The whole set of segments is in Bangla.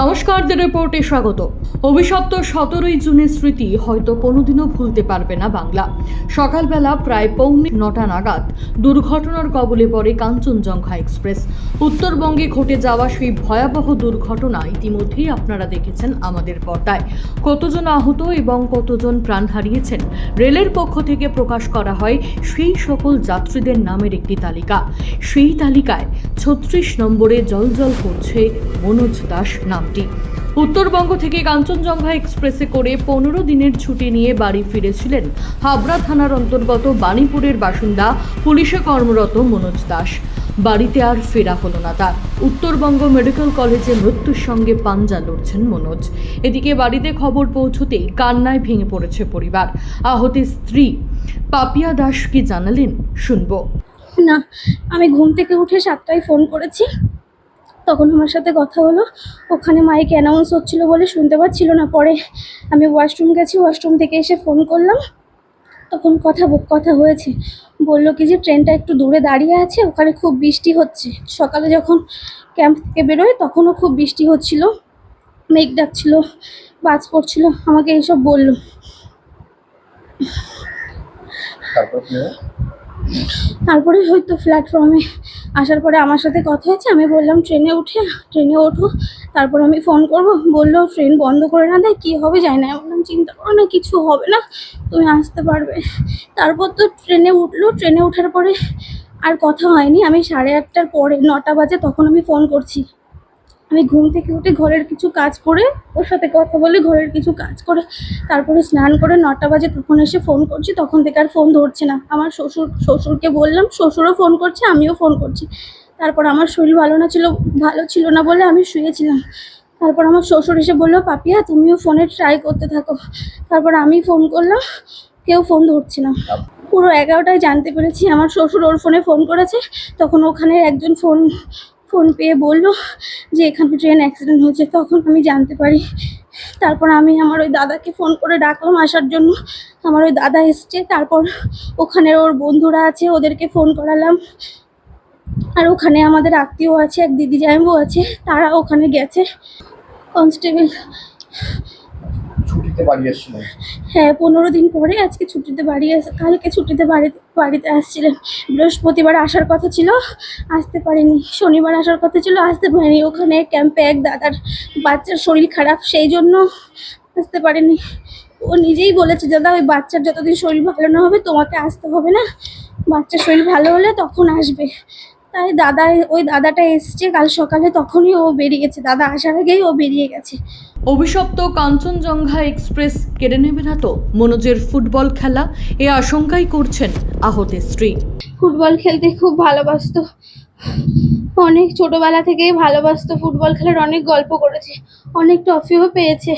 নমস্কার দ্য রিপোর্টে স্বাগত। অভিশপ্ত সতেরোই জুনের স্মৃতি হয়তো কোনোদিনও ভুলতে পারবে না বাংলা। সকালবেলা প্রায় পৌনে নটা নাগাদ দুর্ঘটনার কবলে পড়ে কাঞ্চনজঙ্ঘা এক্সপ্রেস। উত্তরবঙ্গে ঘটে যাওয়া সেই ভয়াবহ দুর্ঘটনা ইতিমধ্যেই আপনারা দেখেছেন আমাদের পর্দায়। কতজন আহত এবং কতজন প্রাণ হারিয়েছেন রেলের পক্ষ থেকে প্রকাশ করা হয় সেই সকল যাত্রীদের নামের একটি তালিকা। সেই তালিকায় ছত্রিশ নম্বরে জলজল করছে মনোজ দাস নামটি। উত্তরবঙ্গ থেকে কাঞ্চনজঙ্ঘা এক্সপ্রেসে করে পনেরো দিনের ছুটি নিয়ে বাড়ি ফিরেছিলেন হাবড়া থানার অন্তর্গত বাণীপুরের বাসিন্দা পুলিশে কর্মরত মনোজ দাস। বাড়িতে আর ফেরা হলো না তার। উত্তরবঙ্গ মেডিকেল কলেজে মৃত্যুর সঙ্গে পাঞ্জা লড়ছেন মনোজ। এদিকে বাড়িতে খবর পৌঁছতেই কান্নায় ভেঙে পড়েছে পরিবার। আহতের স্ত্রী, পাপিয়া দাস কি জানালেন, শুনব। না, আমি ঘুম থেকে উঠে সাতটায় ফোন করেছি। তখন আমার সাথে কথা হলো। ওখানে মাইক অ্যানাউন্স হচ্ছিল বলে শুনতে পাচ্ছিল না। পরে আমি ওয়াশরুম গেছি ওয়াশরুম থেকে এসে ফোন করলাম। তখন কথা কথা হয়েছে। বলল কি যে ট্রেনটা একটু দূরে দাঁড়িয়ে আছে, ওখানে খুব বৃষ্টি হচ্ছে। সকালে যখন ক্যাম্প থেকে বেরোয় তখনও খুব বৃষ্টি হচ্ছিল। মেঘ ডাকছিল, বাজ পড়ছিল, আমাকে এইসব বলল। তারপর হয়তো প্ল্যাটফর্মে আসার পরে আমার সাথে কথা হয়েছে, আমি বললাম, ট্রেনে উঠে, ট্রেনে ওঠো। তারপর আমি ফোন করব, বলল, ট্রেন বন্ধ করে না দেয়, কী হবে যায় না। বললাম, চিন্তা করো না, কিছু হবে না, তুমি আসতে পারবে। তারপর তো ট্রেনে উঠল, ট্রেনে ওঠার পরে আর কথা হয়নি। আমি সাড়ে আটটার পরে, নটা বাজে, তখন আমি ফোন করছি। আমি ঘুম থেকে উঠে ঘরের কিছু কাজ করে ওর সাথে কথা বলে ঘরের কিছু কাজ করে তারপরে স্নান করে নটা বাজে তখন এসে ফোন করছি, তখন থেকে আর ফোন ধরছে না। আমার শ্বশুর, শ্বশুরকে বললাম, শ্বশুরও ফোন করছে, আমিও ফোন করছি। তারপর আমার শরীর ভালো না ছিল, ভালো ছিল না বলে আমি শুয়েছিলাম। তারপর আমার শ্বশুর এসে বলল, পাপিয়া, তুমিও ফোনে ট্রাই করতে থাকো। তারপর আমি ফোন করলাম, কেউ ফোন ধরছে না। পুরো এগারোটায় জানতে পেরেছি, আমার শ্বশুর ওর ফোনে ফোন করেছে। তখন ওখানে একজন ফোন ফোন পেয়ে বলল যে এখানে ট্রেন অ্যাক্সিডেন্ট হয়েছে, তখন আমি জানতে পারি। তারপর আমি আমার ওই দাদাকে ফোন করে ডাকলাম আসার জন্য। আমার ওই দাদা এসছে, তারপর ওখানে ওর বন্ধুরা আছে, ওদেরকে ফোন করালাম। আর ওখানে আমাদের আত্মীয় আছে, এক দিদি জামাইবু আছে, তারা ওখানে গেছে। কনস্টেবল ছুটিতে বাড়ি এসেছিলেন? হ্যাঁ পনেরো দিন পরে আজকে ছুটিতে বাড়ি এসে কালকে ছুটিতে বাড়িতে বাড়িতে আসছিলেন। বৃহস্পতিবার আসার কথা ছিল, আসতে পারেনি। শনিবার আসার কথা ছিল, আসতে পারেনি। ওখানে ক্যাম্পে এক দাদার বাচ্চার শরীর খারাপ, সেই জন্য আসতে পারেনি। ও নিজেই বলেছে, দাদা, ওই বাচ্চার যতদিন শরীর ভালো না হবে, তোমাকে আসতে হবে না। বাচ্চার শরীর ভালো হলে তখন আসবে। তাই দাদা ওই দাদাটা এসছে কাল সকালে তখনই ও বেরিয়ে গেছে দাদা আসার আগেই ও বেরিয়ে গেছে। অভিশপ্ত কাঞ্চনজঙ্ঘা এক্সপ্রেস কেড়ে নেবে না তো? মনোজের ফুটবল খেলা এ আশঙ্কাই করছেন আহতের স্ত্রী। ফুটবল খেলতে খুব ভালোবাসতো। অনেক ছোটবেলা থেকেই ভালোবাসতো ফুটবল খেলার অনেক গল্প করেছে, অনেক ট্রফিও পেয়েছে।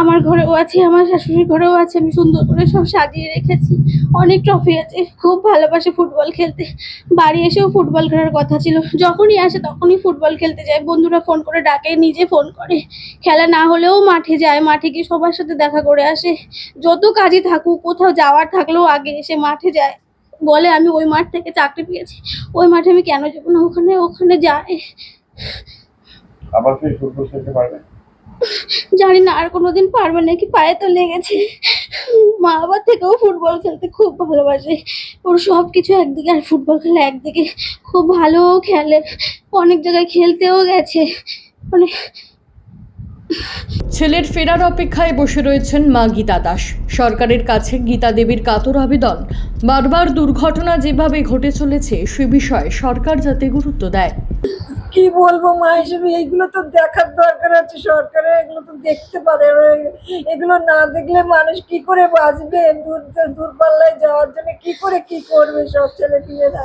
আমার ঘরেও আছে, আমার শাশুড়ির ঘরেও আছে, আমি সুন্দর করে সব সাজিয়ে রেখেছি। অনেক ট্রফি আছে, খুব ভালোবাসে ফুটবল খেলতে। বাড়ি এসেও ফুটবল খেলার কথা ছিল, যখনই আসে তখনই ফুটবল খেলতে যায়। বন্ধুরা ফোন করে ডাকে, নিজে ফোন করে। খেলা না হলেও মাঠে যায়, মাঠে গিয়ে সবার সাথে দেখা করে আসে। যত কাজই থাকুক, কোথাও যাওয়ার থাকলেও আগে এসে মাঠে যায়। বলে আমি ওই মাঠ থেকে চাকরি পেয়েছি। ওই মাঠে আমি কেন যাব না? ওখানে ওখানে যায়। আবার ফুটবল খেলতে জানি না আর কোনোদিন পারবে নাকি পায়ে তো লেগেছে। মা বাবার থেকেও ফুটবল খেলতে খুব ভালোবাসে। ওর সব কিছু একদিকে আর ফুটবল খেলা একদিকে। খুব ভালো খেলে। অনেক জায়গায় খেলতেও গেছে। মানে ছেলের ফেরার অপেক্ষায় বসে রয়েছেন মা গীতা দাস। সরকারের কাছে গীতা দেবীর কাতর আবেদন। বারবার দুর্ঘটনা যেভাবে ঘটে চলেছে, সে বিষয়ে সরকার যাতে গুরুত্ব দেয়। কি বলব মা হিসেবে এইগুলো তো দেখার দরকার আছে সরকারের এগুলো তো দেখতে পারে। এগুলো না দেখলে মানুষ কি করে বাঁচবে? দূর, দূরপাল্লায় যাওয়ার জন্য কি করে কি করবে সব ছেলে পিলেরা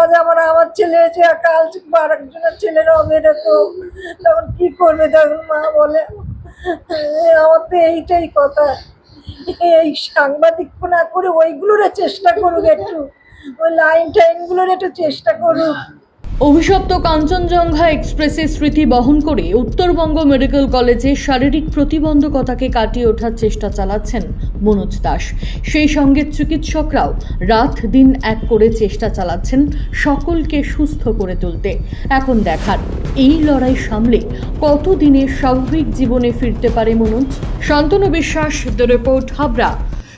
আজ আমার আমার ছেলে হয়েছে কাল আর একজনের ছেলেরাও এরকম। তখন কি করবে তখন মা বলে? আমার তো এইটাই কথা। এই সাংবাদিক না করে ওইগুলোর চেষ্টা করুক একটু। ওই লাইন টাইনগুলোর একটু চেষ্টা করুক। অভিশপ্ত কাঞ্চনজঙ্ঘা এক্সপ্রেসের স্মৃতি বহন করে উত্তরবঙ্গ মেডিকেল কলেজে শারীরিক প্রতিবন্ধকতাকে কাটিয়ে ওঠার চেষ্টা চালাচ্ছেন মনোজ দাস। সেই সঙ্গে চিকিৎসকরাও রাত দিন এক করে চেষ্টা চালাচ্ছেন সকলকে সুস্থ করে তুলতে। এখন দেখার, এই লড়াই সামলে কতদিনে স্বাভাবিক জীবনে ফিরতে পারে মনোজ? শান্তনু বিশ্বাস দ্য রিপোর্ট হাবড়া।